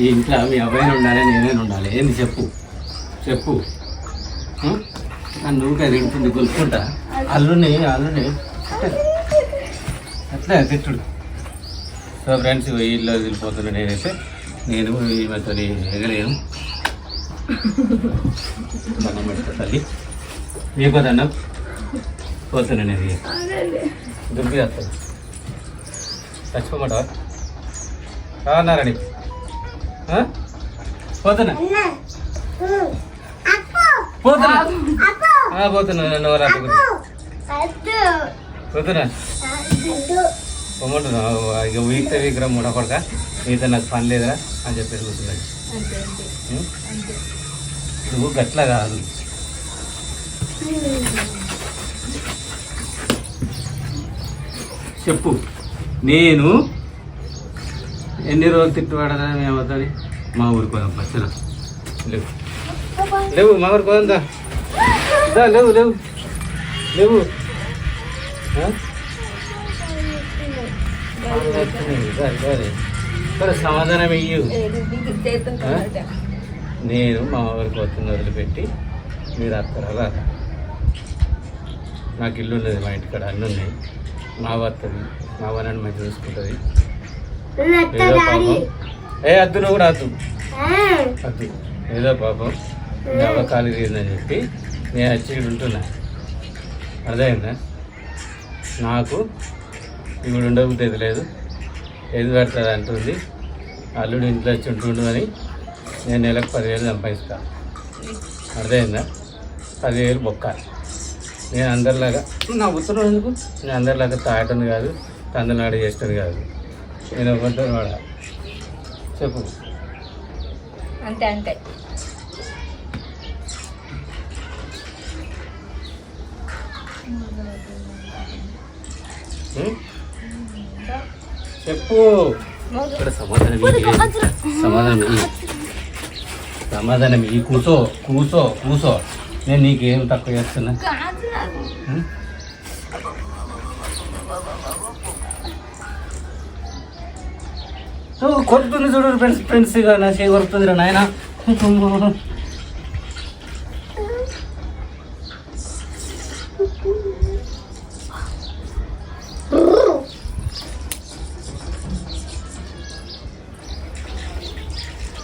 ఈ ఇంట్లో మీ అబ్బాయిని ఉండాలి నేనే ఉండాలి. ఏంది చెప్పు? చెప్పు. ఉం? నన్ను ఊరికే తింటుంది గొలుపుకుంటా అల్లుని అల్లుని అట్లా తిట్టుడు. సో ఫ్రెండ్స్ ఈ ఇల్లు వదిలిపోతున్నా నేనైతే. నేను ఈమెతో ఎగలేను. దండం తల్లి. మీకు దండం పోతున్నా నేను దుబ్బి వస్తాను చచ్చిపోమంటావా? రాన్నారని పోతున్నా. పోతున్నా. పోతున్నా. నన్ను పోతున్నా. పొమ్మంటున్నా. ఇక వీక్ విగ్రహం మూడ కొడక మీతో నాకు పని లేదురా అని చెప్పేసి కూర్చున్నాడు? నువ్వు గట్లా కాదు. చెప్పు. నేను ఎన్ని రోజులు తిట్టుబడదా అవుతుంది మా ఊరికి పోదాం పచ్చన లేవు. లేవు మా ఊరికి పోదాం దా. లేవు లేవు. లేవు. సరే, సరే. సరే సమాధానం ఇయ్యు. నేను మా ఊరికి వస్తుంది వదిలిపెట్టి మీరు అత్తరా అలా నాకు ఇల్లు ఉన్నది మా ఇంటికాడ అన్నీ ఉన్నాయి మా వస్తుంది మా వనని మంచి చూసుకుంటుంది. ఏ అద్దు నువ్వు కూడా అద్దు. అద్దు. ఏదో పాపం. నవ్వ ఖాళీ తీరిందని చెప్పి నేను వచ్చి ఇక్కడ ఉంటున్నా. అర్థమైందా నాకు ఇప్పుడు ఉండబుద్ధి లేదు. ఏది పెడుతుంది అంటుంది. అల్లుడు ఇంట్లో వచ్చి ఉంటుండు అని నేను నెలకు పదివేలు సంపాదిస్తా. అర్థమైందా? పదివేలు బొక్క. నేను అందరిలాగా నా ఉత్తరం ఎందుకు? నేను అందరిలాగా తాగటం కాదు తందనాడు చేస్తాను కాదు. ఒకటి వాడ? చెప్పు. అంతే అంతే? చెప్పు. ఇక్కడ సమాధానం. సమాధానం. సమాధానం ఈ కూసో కూసో కూసో. నేను నీకేం తక్కువ చేస్తున్నా? కొడుతుంది చూడు ఫ్రెండ్స్ ఫ్రెండ్స్ నా చేయి కొడుతుంది రా నాయన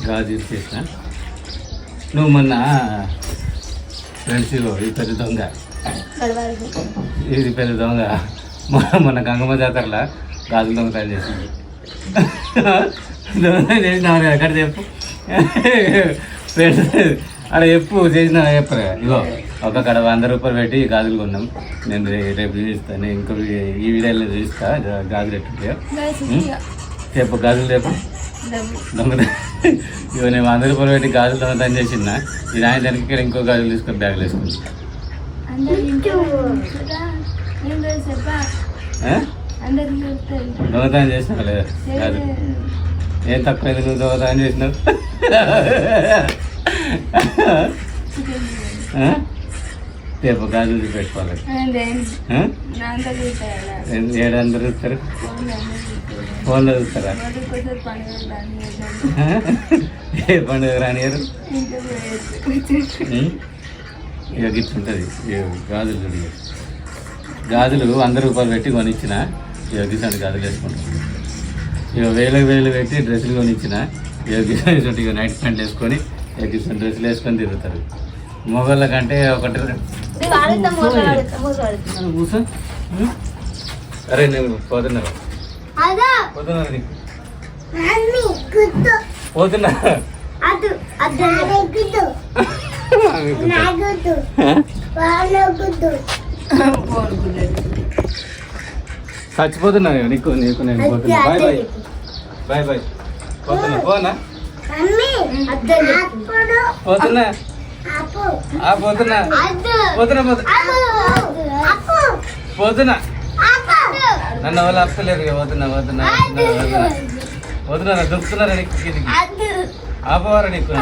గాజు చేసిన నువ్వు మొన్న ఫ్రెండ్స్ ఈ పెద్ద దొంగ. ఇది పెద్ద దొంగ. మొన్న మొన్న గంగమ్మ జాతరలో గాజుల దొంగతనం చేసింది. దొంగతనం చేసిన ఎక్కడ చెప్పు అక్కడ చెప్పు చేసిన చెప్పరు? ఇగో ఒక కడ వంద రూపాయలు పెట్టి గాజులు కొన్నాం. నేను రే- రేపు చూపిస్తాను ఇంకో ఈ వీడియోలో చూపిస్తా గాజులు ఎట్టుంటాయో? చెప్పు గాజులు రేపు దొంగతనం ఇగో నేను వంద రూపాయలు పెట్టి గాజులు దొంగతనం చేసిన ఈ నాయన దానికి ఇక్కడ ఇంకో గాజులు తీసుకొని బ్యాగులు వేసుకుంది దొంగతనం చేసినావు లేదా? ఏం తక్కువ ఎందుకు నువ్వు దొంగతనం చేసినావు? రేపు గాజులు పెట్టుకోవాలి ఆ? ఏ- ఏడు అందరు చూస్తారు ఫోన్లో చూస్తారా? ఏ పండుగ రానియరు? ఇక గిఫ్ట్ ఉంటుంది గాజులు. గాజులు వంద రూపాయలు పెట్టి కొనిచ్చిన గిసంటి గాజులు వేసుకుంటాం. ఇక వేలకు వేలు పెట్టి డ్రెస్సులు కొనిచ్చిన. ఇక గిసంటి ఇక నైట్ ప్యాంట్లు వేసుకొని గిసంటి డ్రెస్సులు వేసుకొని తిరుగుతారు. మొగళ్ళ కంటే ఒకటి కూర్చో? అరే నేను పోతున్నా. పోతున్నా నీకు. పోతున్నా. చచ్చిపోతున్నా నేను. నీకు నీకు నేను పోతున్నా. బాయ్ బాయ్ బాయ్ బాయ్ పోతున్నా పోనా? పోతున్నా? ఆ పోతున్నా. పోతున్నా పోతున్నా. పోతున్నా నన్ను ఎవరు అప్పలేరు పోతున్నా పోతున్నా పోతున్నా, పోతున్నా. పోతున్నా దొరుకుతున్నారా నీకు కిందికి ఆపవారా నీకు?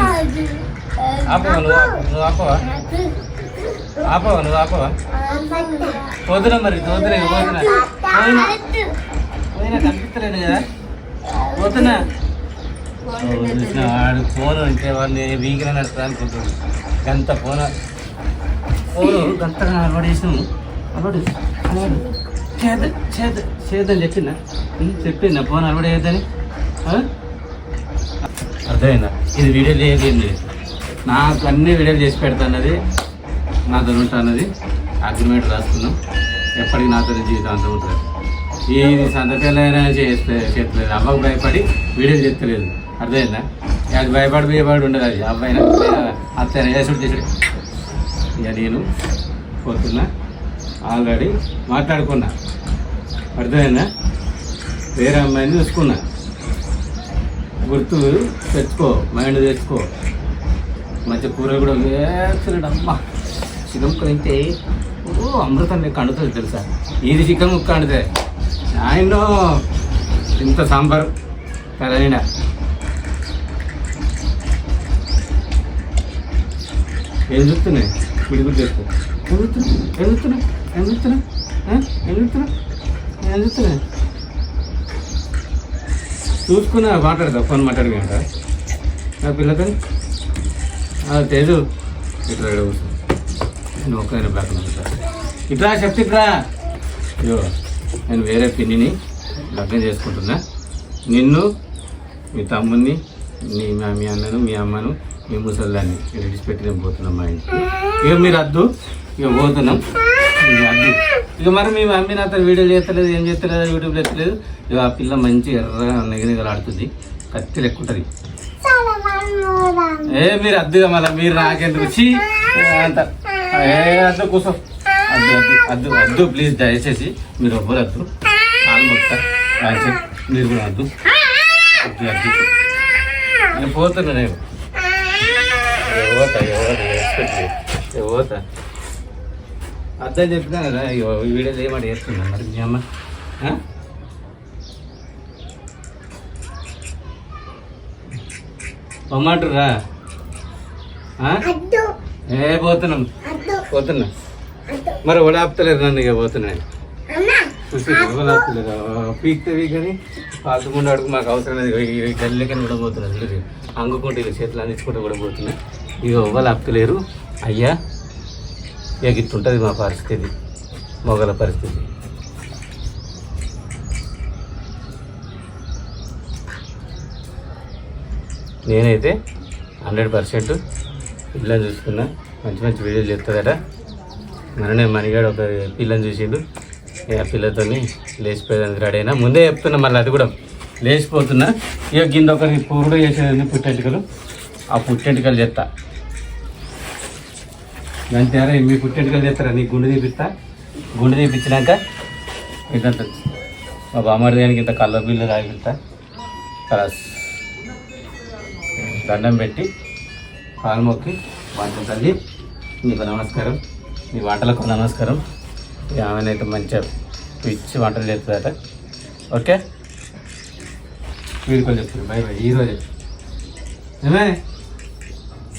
ఆపవా నువ్వు ఆపు- నువ్వు ఆపవా? ఆపవా నువ్వు ఆపవా? వదిన మరి పోతున్నా వదిన పోతున్నా. పోయినా? పోయినా కనిపిస్తలేదు కదా? పోతున్నా? వాడు ఫోన్ అంటే వాడిని వీగిన నడుస్తా అనుకుంటుంది గంత ఫోన్. ఫోను గంతగా అలవాడేసినాము అలవాడు అలవాడు చేద్ద చేద్ద చేద్దని చెప్పిందా చెప్పిందా ఫోన్ అలవాడేయద్దని అర్థమైందా? ఇది వీడియో చేయలేదు నాకు అన్ని వీడియోలు చేసి పెడతానది నాతో ఉంటానది అగ్రిమెంట్ రాసుకున్నాం. ఎప్పటికీ నాతో జీవితాంతం ఉంటుంది. ఈ సంతకాలైనా చేస్తే చేస్తలేదు అవ్వకు భయపడి వీడియోలు చేస్తలేదు అర్థమైందా? అది భయపడి భయపడి ఉండదు అది. అబ్బాయినా అత్తైనా చేసుడు చేసుడు ఇక నేను పోతున్నా. ఆల్రెడీ మాట్లాడుకున్నా. అర్థమైందా? వేరే అమ్మాయిని చూసుకున్నా. గుర్తు తెచ్చుకో. మైండ్ తెచ్చుకో. మంచి కూర కూడా వేస్తున్నాడు. అమ్మ. చికెన్ ముక్క తింటే ఓ అమృతం నీకు కండుతుంది తెలుసా? ఇది చికెన్ ముక్క అండితే? ఆయన ఇంత సాంబార్. కదైనా ఏం చూస్తున్నాయి గుడి గుడి చేస్తూ ఏం చూస్తున్నాయి ఏం చూస్తున్నాయి ఏం చూస్తున్నాయి ఏం? చూస్తున్నాయి ఏం చూస్తున్నాయి చూసుకున్నా మాట్లాడదా? ఫోన్ మాట్లాడుకుంటా? నా పిల్లతో ఆ, తేజు. ఇట్లా ఈడ కూర్చో. నువ్వు ఒక్కైనా బ్యాక్ ఇట్లా చెప్తే ఇట్లా అయ్యో నేను వేరే పిన్నిని లగ్నం చేసుకుంటున్నా. నిన్ను మీ తమ్ముడిని నీ మా- మీ అన్నను మీ అమ్మను మీ ముసల్దాన్ని విడిచిపెట్టి నేను పోతున్నాం మా ఇంటికి. ఇక మీరు అద్దు ఇక పోతున్నాం. ఇక అద్దు. ఇక మరి మీ మమ్మీ నాతో వీడియో చేస్తలేదు ఏం చేస్తలేదు యూట్యూబ్లో ఎత్తలేదు. ఇక ఆ పిల్ల మంచి ఎర్రగా నిగనిగలాడుతుంది. కత్తి లెక్కుంటుంది ఏ మీరు అద్దుగా మళ్ళీ మీరు నాకెందుకు? వచ్చి అంత. అద్దు కూర్చో అద్దు అద్దు అద్దు అద్దు ప్లీజ్ దయచేసి మీరు ఎవ్వరు అద్దు కాలు మొక్క మీరు కూడా అద్దు. అద్దు అద్దు. నేను పోతున్నా నేను. పోతా ఎవరు పోతా అద్దని చెప్పినా కదా వీడియో ఈ వీడియోలో చేస్తున్నా మరి మీ అమ్మ. పొమ్మంటురా ఏ పోతున్నాం. పోతున్నా. మరి ఒడ ఆపుతలేదు నన్ను ఇక పోతున్నా. చూసి ఎవరు ఆపుతలేరు? పీక్తే పీకని పాల్తుకుండా అడుగు మాకు అవసరం లేదు. గల్లికని కూడా పోతున్నది చూడు. అంగుకుంటే ఇక చేతులు అందించుకుంటూ కూడా పోతున్నా. ఇక ఎవ్వరు ఆపుతలేరు? అయ్యా ఇక ఇట్టుంటుంది మా పరిస్థితి. మొగల పరిస్థితి. నేనైతే హండ్రెడ్ పర్సెంట్ పిల్లని చూసుకున్నా. మంచి మంచి వీడియోలు చెప్తుందట మననే మనిగాడు ఒక పిల్లని చూసిండు. ఆ పిల్లతో లేచిపోయేదానికి రెడీ అయినా. ముందే చెప్తున్నా మళ్ళీ అది కూడా. లేచిపోతున్నా. ఇక కింద ఒకరికి పూరుడు చేసేది పుట్టెంటికలు. ఆ పుట్టెంటికలు చెప్తా అంతేరా మీ పుట్టెంటికలు చేస్తారా నీ గుండె తీపిస్తా గుండె తీపించినాక ఇదంత మా బామ్మడి దానికి ఇంత కళ్ళ బిల్లు తాగిపిస్తా కలాస్. దండం పెట్టి కాలు మొక్కి తల్లి. నీకు నమస్కారం. మీ వంటలకు నమస్కారం. ఈ ఆమెనైతే మంచిగా పిచ్చి వంటలు చేస్తుందట ఓకే? వీడికో చెప్తుంది బై బై. ఈరోజు ఏమే?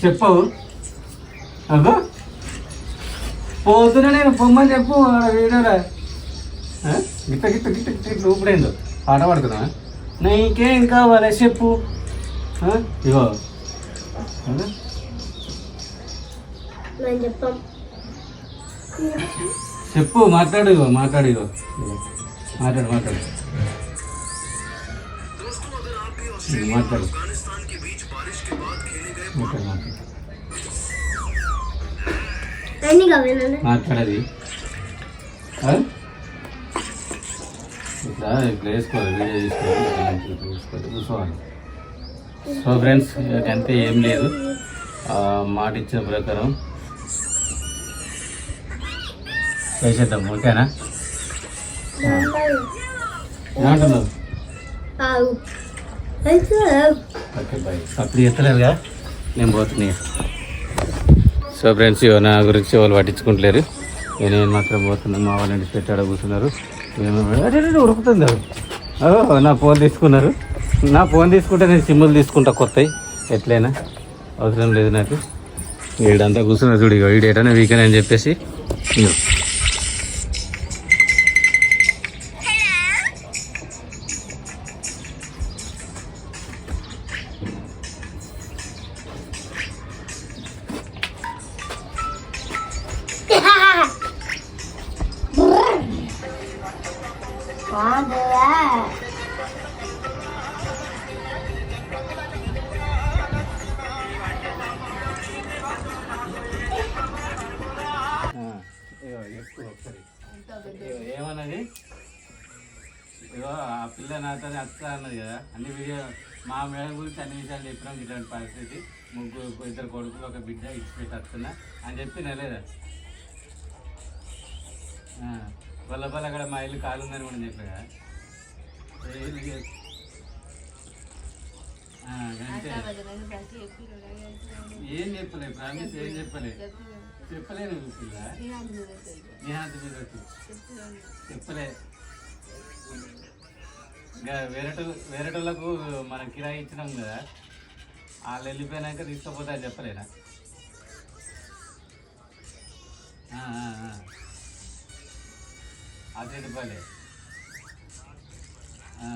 చెప్పవు అబ్బా. పోతున్నా నేను. పొమ్మని చెప్పు. ఆడ వీడియోలో గిట్ట గిట్ట గిట్ట గిట్ట గిట్ట ఊపిడేందో. పాట పాడుతున్నా నీకేం కావాలి? చెప్పు. ఇగో. చెప్పు మాట్లాడు ఇగో. మాట్లాడు. మాట్లాడు. మాట్లాడు మాట్లాడు. మాట్లాడు మాట్లాడు మాట్లాడది? ఇట్లా ఇట్లా వేసుకోవాలి వీడియో తీసుకోవాలి సో ఫ్రెండ్స్ అంతే ఏం లేదు. మాట ఇచ్చిన ప్రకారం చేసేద్దాం ఓకేనా ఏమంటున్నావు ఓకే బాయ్ అప్పుడు ఎత్తలేరుగా నేను పోతున్నాయి సో ఫ్రెండ్స్ నా గురించి వాళ్ళు పట్టించుకుంటలేరు. నేను మాత్రం పోతున్నాను మా వాళ్ళని పెట్టాడ కూర్చున్నారు. ఓ, నా ఫోన్ తీసుకున్నారు. నా ఫోన్ తీసుకుంటే నేను సిమ్ములు తీసుకుంటా కొత్తవి ఎట్లయినా? అవసరం లేదు నాకు. వీడంతా కూర్చున్నారు చూడు వీడేటనే వీకెండ్ అని చెప్పేసి. అన్నది కదా. అన్ని వీడియో మా మేడం గురించి అన్ని విషయాలు చెప్పినాం ఇట్లాంటి పరిస్థితి. ముగ్గురు ఇద్దరు కొడుకులు ఒక బిడ్డ ఇచ్చి పెట్టి వస్తున్నా అని చెప్పి నెలేదా? వల్ల వల్ల అక్కడ మా ఇల్లు కాలు ఉందని కూడా చెప్పా కదా. ఏ చెప్పలే ప్రామిస్ ఏం చెప్పలే? చెప్పలేను పిల్ల నీ హాత మీద వచ్చి చెప్పలే. వేరేట వేరేటోళ్ళకు మనం కిరాయి ఇచ్చినాం కదా వాళ్ళు వెళ్ళిపోయినాక తీసుకోపోతే అది చెప్పలేనా అదే రూపాయలే ఆ,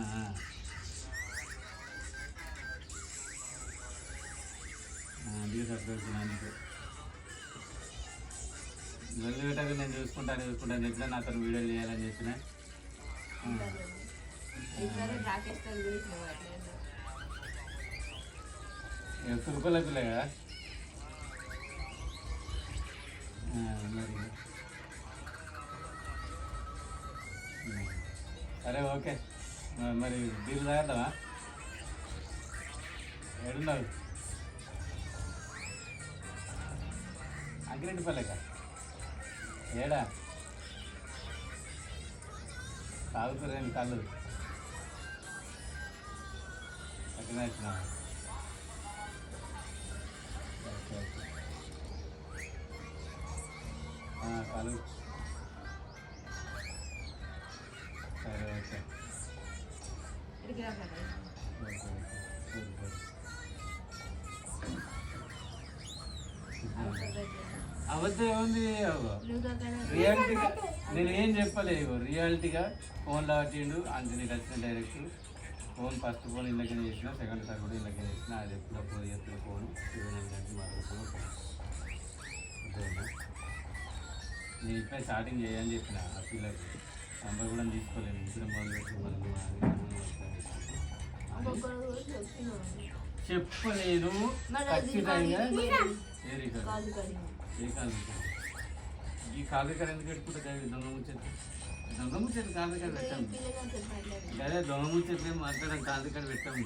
నేను చూసుకుంటాను చూసుకుంటాను చెప్పిన నాతో వీడియోలు చేయాలని చెప్పిన. తురుకోల పిల్ల కదా. మరి. సరే ఓకే. మరి బిల్లు తాగద్దామా? ఏడున్నావు అంకిరెడ్డి పల్లెక ఏడా? తాగుతురేం కళ్ళు. ఎక్కడ వచ్చినా ఓకే ఓకే ఆ, కలు సరే ఓకే. అబద్ధం ఏముంది. రియాలిటీగా నేను ఏం చెప్పలే ఇగో రియాలిటీగా ఫోన్ లాటిండు అంజనీ వచ్చిన డైరెక్ట్ ఫోన్ ఫస్ట్ ఫోన్ ఇళ్ళకే చేసిన సెకండ్ సార్ కూడా ఇళ్ళకే చేసిన అది ఎప్పుడు పోయి ఎప్పుడు ఫోన్ గంటలు మాట్లాడుకున్న ఫోన్? నేను ఇప్పుడే స్టార్టింగ్ చేయని చెప్పిన ఆ పిల్లకి. నంబర్ కూడా తీసుకోలేను ఇద్దరం మొదలు పెట్టి మళ్ళీ చెప్పలేదు ఖచ్చితంగా ఏ కాదు ఈ కాలు ఎందుకు పెట్టుకుంటే దొంగ ముచ్చట్లు. దొంగ ముచ్చట్లు కాదు రికార్డు పెట్టాము అదే దొంగ ముచ్చట్లు ఏం మాట్లాడడం కాదు రికార్డు పెట్టాము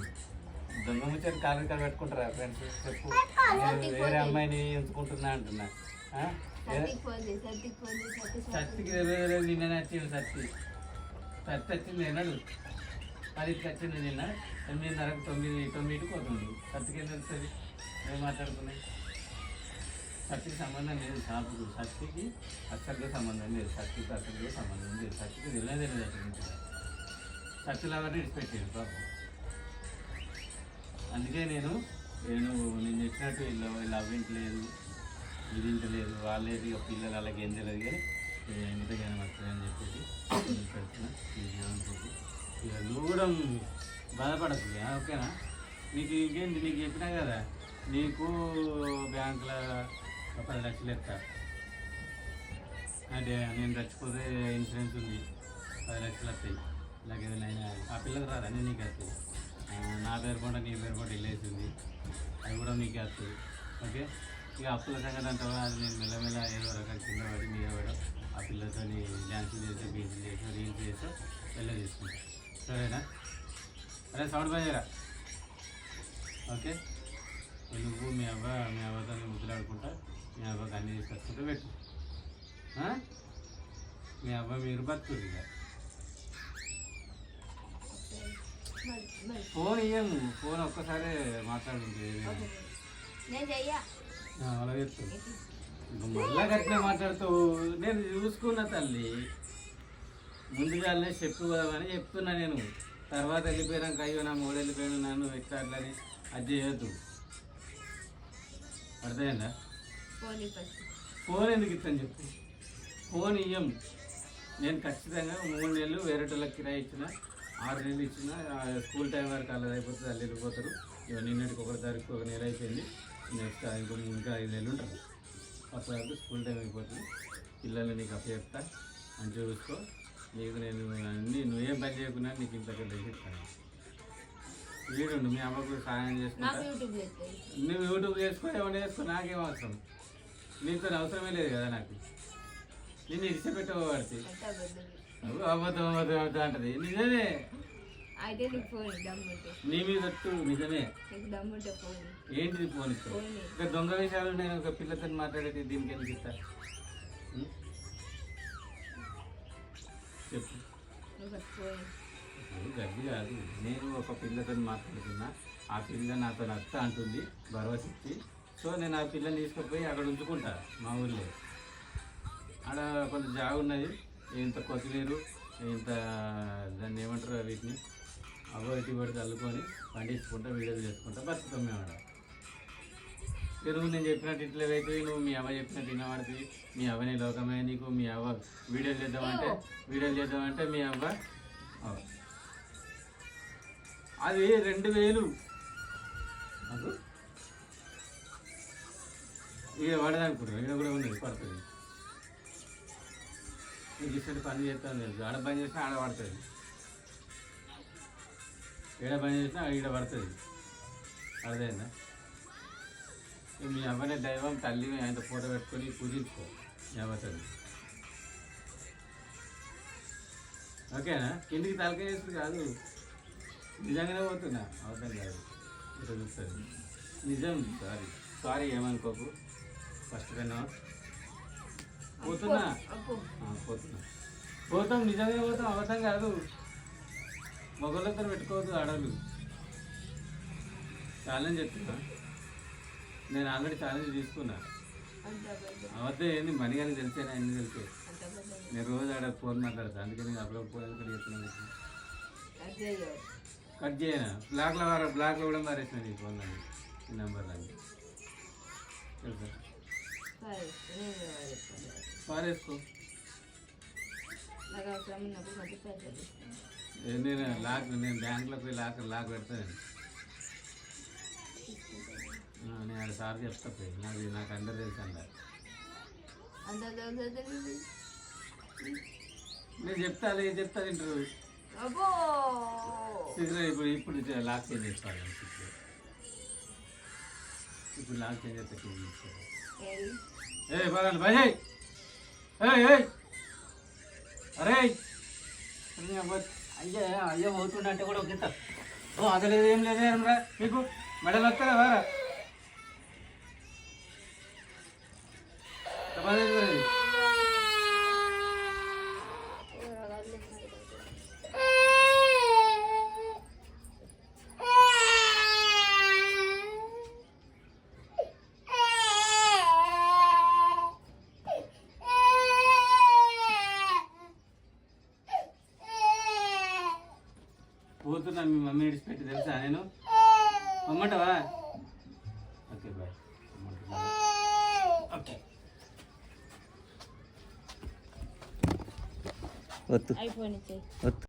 దొంగ ముచ్చట్లు కాదు రికార్డు పెట్టుకుంటారా ఫ్రెండ్స్. చెప్పు వేరే అమ్మాయిని ఎంచుకుంటున్నా అంటున్నా సత్తికి వేరే నిన్న నచ్చింది సత్తి సత్తి వచ్చింది ఏనాడు పదికి వచ్చింది నిన్న ఎనిమిదిన్నరకు తొమ్మిది తొమ్మిదికి పోతుంది సత్తికి ఏం తెలుస్తుంది ఏం మాట్లాడుతున్నాయి సత్తికి సంబంధం లేదు షాపుకు సత్తికి అస్సలుగా సంబంధం లేదు సత్తికి అసలుగా సంబంధం లేదు సత్తికి తెలియదు తెలియదు అసలు నుంచి సత్తులు అవన్నీ విడిచిపెట్టాడు పాపం అందుకే నేను నేను నేను చెప్పినట్టు వీళ్ళు వీళ్ళు అవ్వింటలేదు ఇది ఇంటలేదు వాళ్ళేది ఇక పిల్లలు అలాగే ఏం తెలియదు కానీ ఎంతగానో అని చెప్పేసి నేను పెడుతున్నా ఇక నువ్వు కూడా బాధపడకు ఓకేనా? నీకు ఇంకేంటి నీకు చెప్పినా కదా నీకు బ్యాంకులో ఒక పది లక్షలు ఇస్తారు అంటే నేను చచ్చిపోతే ఇన్సూరెన్స్ ఉంది. పది లక్షలు వస్తాయి. ఇలాగే ఏదైనా ఆ పిల్లకి రాదు అన్నీ నీకు వస్తాయి నా పేరు కూడా నీ పేరు కూడా వెళ్ళేసింది అవి కూడా నీకు వస్తాయి ఓకే? ఇక అప్పుల సంగతి అంటే అది నేను మెల్లమెల్ల ఏదో రకంగా కింద పడి మీద పడి ఆ పిల్లలతో డ్యాన్సులు చేస్తే బీచ్లు చేసో రీల్స్ చేసో వెళ్ళ చేసుకుంటా. సరేనా? అరే సౌండ్ పనిచేయరా ఓకే? నువ్వు మీ అవ్వ మీ అవ్వతో ముద్దులాడుకుంటా. మీ అవ్వకి అన్ని తీసుకొచ్చుకుంటూ పెట్టు? మీ అవ్వ మీరు బతుకురు ఇక. ఫోన్ ఇయ్యను ఫోన్ ఒక్కసారి ఆ, అలా చెప్తాను మళ్ళా గట్టిగా మాట్లాడుతావు. నేను చూసుకున్న తల్లి ముందుగానే చెప్పు అని చెప్తున్నా నేను. తర్వాత వెళ్ళిపోయినాక అయ్యో నా మూడు వెళ్ళిపోయాను నన్ను ఎట్లా అట్లని అది చేయొద్దు. అర్థమైందా? ఫోన్ ఎందుకు ఇస్తాను చెప్పు. ఫోన్ ఇయ్యం. నేను ఖచ్చితంగా మూడు నెలలు వేరేటోళ్ళకి కిరాయి ఇచ్చిన ఆరు నెలలు ఇచ్చిన స్కూల్ టైం వరకు అలా అయిపోతుంది వాళ్ళు వెళ్ళిపోతారు ఇక నిన్నటికి ఒక తారీఖు ఒక నెల అయిపోయింది. నెక్స్ట్ ఇంకో ఇంకా ఐదు నెలలు ఉంటారు. ఫస్ట్ వరకు స్కూల్ టైం అయిపోతుంది. పిల్లల్ని నీకు అప్పచెప్తా. మంచిగా చూసుకో. నీకు నేను అన్ని నువ్వేం పని చేయకున్నా నీకు ఇంతకెళ్ళి ఇస్తాను. వీడుండు మీ అమ్మకు సహాయం చేసుకుంటా. నువ్వు యూట్యూబ్ చేసుకో ఏమైనా చేసుకో నాకేం అవసరం. నీతో అవసరమే లేదు కదా నాకు. నేను ఇడిచిపెట్టబడితే అబద్ధం. అబద్ధం అబద్ధం అంటది. నిజమే. అయితే నీకు ఫోన్ దమ్ముంటే నీ మీద నిజమే. నీకు దమ్ముంటే ఫోన్ ఏంటిది ఫోన్ ఇంకా దొంగ విషయాలు నేను ఒక పిల్లతో మాట్లాడేది దీనికి ఎందుకు ఇస్తా? చెప్పు. గడ్డి కాదు. నేను ఒక పిల్లతో మాట్లాడుతున్నా. ఆ పిల్ల నాతో నచ్చ అంటుంది. భరోసా ఇచ్చి. సో నేను ఆ పిల్లని తీసుకుపోయి అక్కడ ఉంచుకుంటా మా ఊళ్ళో ఆడ కొంత జాగ ఉన్నది ఇంత కొత్తిమీర ఇంత దాన్ని ఏమంటారు వీటిని అవో ఇటు పడితే చల్లుకొని పండించుకుంటా వీడియోలు చేసుకుంటా బతుకుతాం మేము ఆడ. ఇక నువ్వు నేను చెప్పినట్టు ఇట్లా అయితే నువ్వు మీ అవ్వ చెప్పినట్టు వినబడుతుంది మీ అవ్వని లోకమే నీకు మీ అవ్వ వీడియోలు చేద్దామంటే వీడియోలు చేద్దామంటే మీ అవ్వ అవ్వ. అది రెండు వేలు. నాకు ఇక ఇక్కడ కూడా ఉన్నది పడుతుంది. నీకు ఇష్టం పని చేస్తాను తెలుసు. ఆడ పని చేసినా ఆడ పడుతుంది. ఈడ పని చేసినా ఈడ పడుతుంది. అర్థమైందా? మీ అమ్మనే దైవం తల్లి ఆయన ఫోటో పెట్టుకొని పూజించుకో. మీ అవ్వ ఓకేనా? కిందికి తలక వేసుడు కాదు. నిజంగానే పోతున్నా. అవసరం కాదు. ఇట్లా చూస్తుంది నిజం. సారీ. సారీ ఏమనుకోకు. ఫస్ట్ కన్నా పోతున్నా? పోతున్నా. పోతాం నిజంగా పోతాం అవసరం కాదు. మొగలతో పెట్టుకోవద్దు ఆడలు ఛాలెంజ్ చెప్తున్నా. నేను ఆల్రెడీ ఛాలెంజ్ తీసుకున్నా. అవద్దే ఏంది? మనీ అని తెలిసేనా అన్ని తెలిసే? నేను రోజు ఆడ ఫోన్ మాట్లాడతాను అందుకని అప్పుడు ఫోన్ చెప్తున్నాను కట్ చేయనా? బ్లాక్లో వార బ్లాక్లో కూడా మారేసిన నీ ఫోన్ ఈ నెంబర్లో తెలుసా? పారేసుకో. నేను లాక్ నేను బ్యాంక్లోకి పోయి లాక్ లాక్ పెడతాను నేను అది సార్ చెప్తా పోయి. నాకు నాకు అందరు తెలుసు అంట. నేను చెప్తా అలాగే చెప్తా తింటారు ఇప్పుడు ఇప్పుడు లాక్ చేంజ్ చేసుకోవాలి ఇప్పుడు. లాక్ చేంజ్ చేస్తే చేంజ్ ఏ పదండి భయ ఏ అరే. అయ్యా అయ్యా పోతుండే అంటే కూడా ఒక గిత్త ఓ అదలేదు ఏం లేదు రా. మీకు మెడలు వస్తారా వారా వద్దు ఐఫోన్ ఇచ్చేయి వద్దు